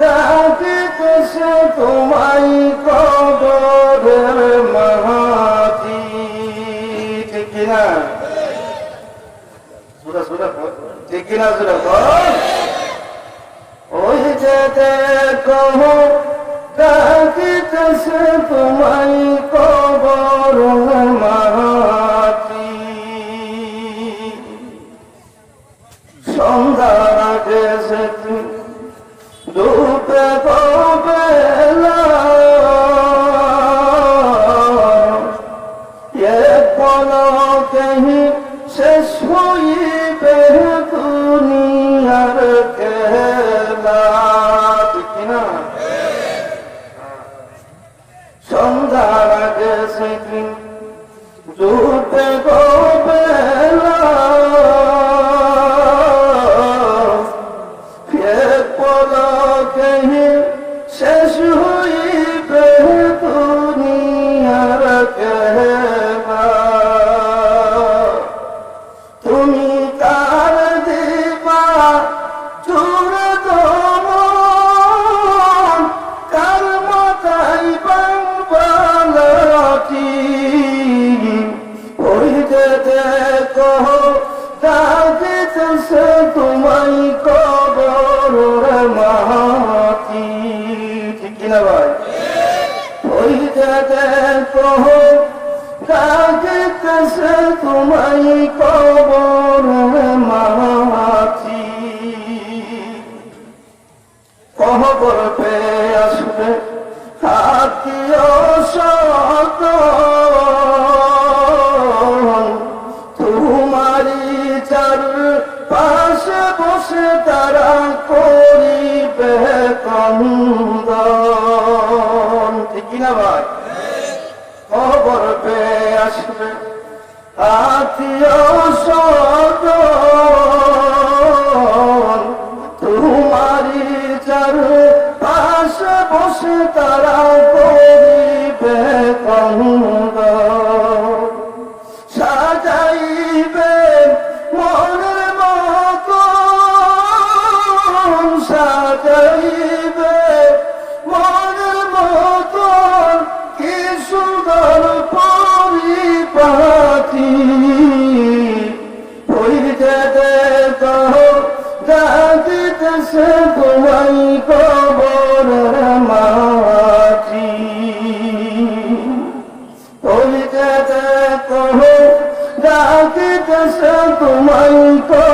ডাকিতেছে তোমায় কবরের মাহাতি ঠিক কিনা সুরা সুরা ঠিক কিনা সুরা ওই যে দেখো ডাকিতেছে তোমায় কবর মাহাতি সন্ধ্যার আগে পলকেহি শেষ হইবে দুনিয়ার খেলা। সন্ধ্যার আগে কহো তাকে সে তোমায় কবর মাতি কিনা ভাই? ওই জায়গায় কহো তাকে সে তোমায় কবর মাতি কহ গল্পে আসবে হাতি অসত তারা করিবে কন্দন ঠিক না ভাই? খবর পেয়ে আসবে আত্মীয় সদন। তোমারি চার পাশে বসে তারা করিবে কন্দন يوم القيامة